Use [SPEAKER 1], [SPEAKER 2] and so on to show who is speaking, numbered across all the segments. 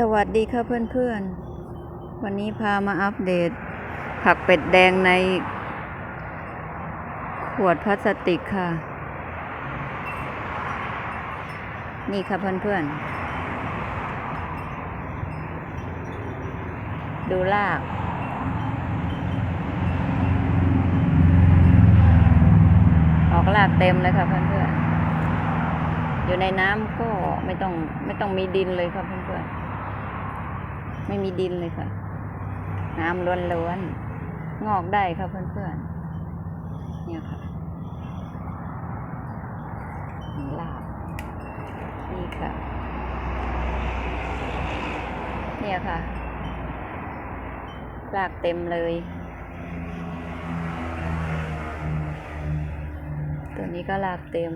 [SPEAKER 1] สวัสดีค่ะเพื่อนๆ วันนี้พามาอัปเดต ผักเป็ดแดงใน ขวดพลาสติกค่ะ นี่ค่ะเพื่อนๆ ดูรากออกรากเต็มเลยค่ะเพื่อนๆ อยู่ในน้ำก็ไม่ต้องไม่ต้องมีดินเลยค่ะเพื่อนๆ ไม่มีดินเลยค่ะ น้ำล้วนๆ งอกได้ค่ะเพื่อนๆ เนี่ยค่ะนี่ลาบนี่ค่ะ เนี่ยค่ะรากเต็มเลย ตัวนี้ก็รากเต็ม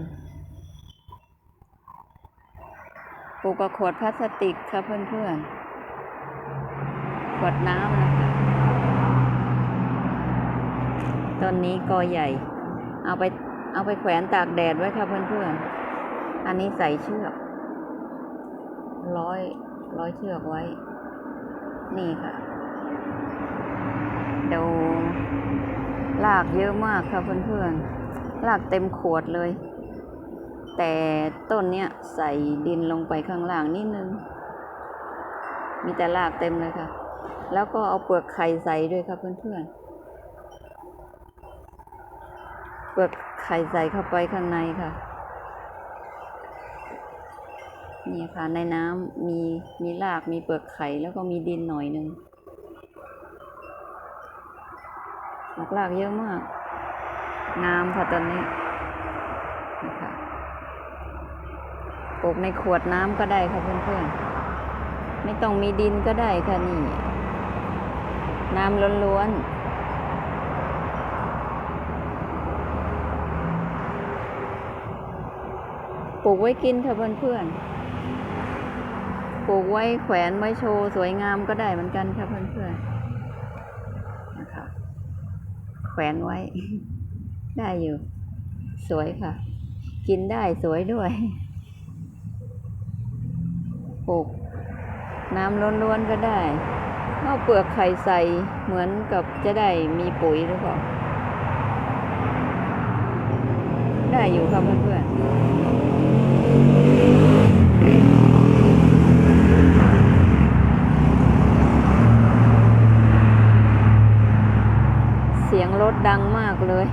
[SPEAKER 1] ปลูกกับขวดพลาสติกค่ะเพื่อนๆ ขวดน้ำนะคะต้นนี้กอใหญ่ เอาไปเอาไปแขวนตากแดดไว้ค่ะเพื่อนๆ อันนี้ใส่เชือก ร้อยร้อยเชือกไว้ นี่ค่ะเดี๋ยวลากเยอะมากค่ะเพื่อนๆ ลากเต็มขวดเลย แต่ต้นเนี้ยใส่ดินลงไปข้างล่างนิดนึง มีแต่รากเต็มเลยค่ะ แล้วก็เอาเปลือกไข่ใส่ด้วยค่ะเพื่อนๆ เปลือกไข่ใส่เข้าไปข้างในค่ะ นี่ค่ะในน้ำมีมีรากมีเปลือกไข่แล้วก็มีดินหน่อยหนึ่งออกรากเยอะมากงามค่ะตอนนี้นะคะปลูกในขวดน้ำก็ได้ค่ะเพื่อนๆ ไม่ต้องมีดินก็ได้ค่ะนี่ น้ำล้วนๆปลูกไว้กินค่ะเพื่อนๆ ปลูกไว้แขวนไว้โชว์สวยงามก็ได้เหมือนกันค่ะเพื่อนๆ นะคะ แขวนไว้ ได้อยู่ สวยค่ะ กินได้สวยด้วย ปลูก น้ำล้วนๆก็ได้เอาเปลือกไข่ใส่เหมือนกับจะได้มีปุ๋ยหรือเปล่า ได้อยู่ค่ะเพื่อนๆ เสียงรถดังมากเลย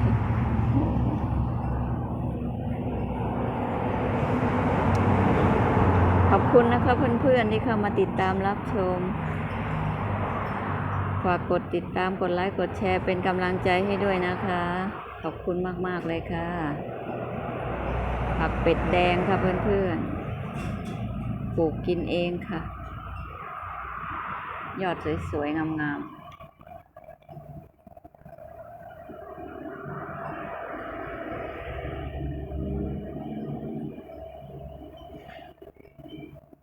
[SPEAKER 1] อบคุณนะคะเพื่อนๆที่เข้ามาติดตามรับชม ฝากกดติดตามกดไลค์กดแชร์เป็นกำลังใจให้ด้วยนะคะ ขอบคุณมากๆเลยค่ะ ผักเป็ดแดงค่ะเพื่อนๆ ปลูกกินเองค่ะ ยอดสวยๆงามๆ